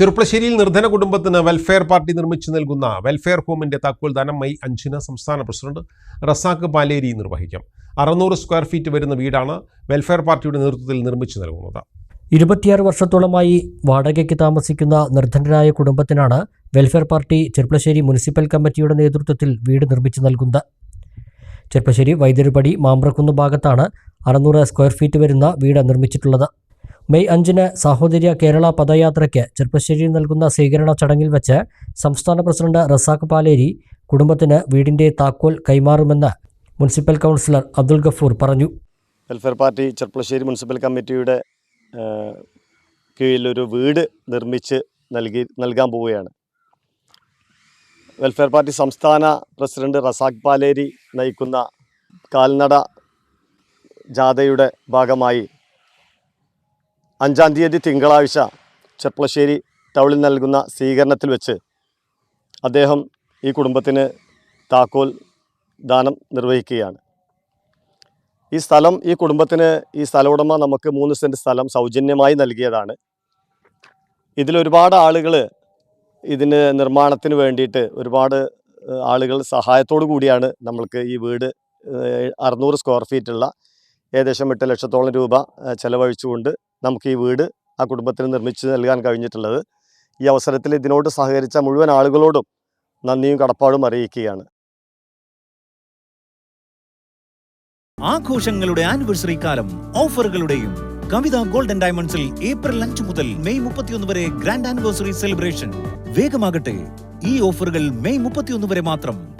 ചെറുപ്പശ്ശേരിയിൽ നിർധന കുടുംബത്തിന് welfare party നിർമ്മിച്ചു നൽകുന്ന വെൽഫെയർ ഹോമിന്റെ താക്കോൽ ദാനം മെയ് അഞ്ചിന് സംസ്ഥാന പ്രസിഡന്റ് റസാഖ് പാലേരി നിർവഹിക്കും. അറുന്നൂറ് സ്ക്വയർ ഫീറ്റ് വരുന്ന വീടാണ് വെൽഫെയർ പാർട്ടിയുടെ നേതൃത്വത്തിൽ നിർമ്മിച്ചു നൽകുന്നത്. ഇരുപത്തിയാറ് വർഷത്തോളമായി വാടകയ്ക്ക് താമസിക്കുന്ന നിർധനരായ കുടുംബത്തിനാണ് വെൽഫെയർ പാർട്ടി ചെർപ്പളശ്ശേരി മുനിസിപ്പൽ കമ്മിറ്റിയുടെ നേതൃത്വത്തിൽ വീട് നിർമ്മിച്ചു നൽകുന്നത്. ചെർപ്പശ്ശേരി വൈദ്യുതിപടി മാമ്പ്രക്കുന്ന് ഭാഗത്താണ് അറുന്നൂറ് സ്ക്വയർ ഫീറ്റ് വരുന്ന വീട് നിർമ്മിച്ചിട്ടുള്ളത്. മെയ് അഞ്ചിന് സാഹോദര്യ കേരള പദയാത്രയ്ക്ക് ചെറുപ്പശ്ശേരിയിൽ നൽകുന്ന സ്വീകരണ ചടങ്ങിൽ വെച്ച് സംസ്ഥാന പ്രസിഡന്റ് റസാഖ് പാലേരി കുടുംബത്തിന് വീടിന്റെ താക്കോൽ കൈമാറുമെന്ന് മുനിസിപ്പൽ കൗൺസിലർ അബ്ദുൾ ഗഫൂർ പറഞ്ഞു. വെൽഫെയർ പാർട്ടി ചെറുപ്പശ്ശേരി മുനിസിപ്പൽ കമ്മിറ്റിയുടെ കീഴിലൊരു വീട് നിർമ്മിച്ച് നൽകി നൽകാൻ പോവുകയാണ്. വെൽഫെയർ പാർട്ടി സംസ്ഥാന പ്രസിഡന്റ് റസാഖ് പാലേരി നയിക്കുന്ന കാൽനട ജാഥയുടെ ഭാഗമായി അഞ്ചാം തീയതി തിങ്കളാഴ്ച ചെർപ്പളശ്ശേരി ടൗണിൽ നൽകുന്ന സ്വീകരണത്തിൽ വെച്ച് അദ്ദേഹം ഈ കുടുംബത്തിന് താക്കോൽ ദാനം നിർവഹിക്കുകയാണ്. ഈ സ്ഥലം ഈ കുടുംബത്തിന് ഈ സ്ഥലമുടമ നമുക്ക് മൂന്ന് സെന്റ് സ്ഥലം സൗജന്യമായി നൽകിയതാണ്. ഇതിലൊരുപാട് ആളുകൾ ഇതിന് നിർമ്മാണത്തിന് വേണ്ടിയിട്ട് ഒരുപാട് ആളുകൾ സഹായത്തോടു കൂടിയാണ് നമ്മൾക്ക് ഈ വീട് അറുന്നൂറ് സ്ക്വയർ ഫീറ്റുള്ള ഏകദേശം എട്ട് ലക്ഷത്തോളം രൂപ ചെലവഴിച്ചുകൊണ്ട് നമുക്ക് ഈ വീട് ആ കുടുംബത്തിന് നിർമ്മിച്ച് നൽകാൻ കഴിഞ്ഞിട്ടുള്ളത്. ഈ അവസരത്തിൽ ഇതിനോട് സഹകരിച്ച മുഴുവൻ ആളുകളോടും നന്ദിയും കടപ്പാടും അറിയിക്കുകയാണ്. ആഘോഷങ്ങളുടെ ആനിവേഴ്സറി കാലം ഓഫറുകളുടെയും കവിത ഗോൾഡൻ ഡയമണ്ട്സിൽ ഏപ്രിൽ അഞ്ച് മുതൽ മെയ് മുപ്പത്തിയൊന്ന് വരെ ഗ്രാൻഡ് ആനിവേഴ്സറി സെലിബ്രേഷൻ. വേഗമാകട്ടെ ഈ ഓഫറുകൾ മെയ് മുപ്പത്തിയൊന്ന് വരെ മാത്രം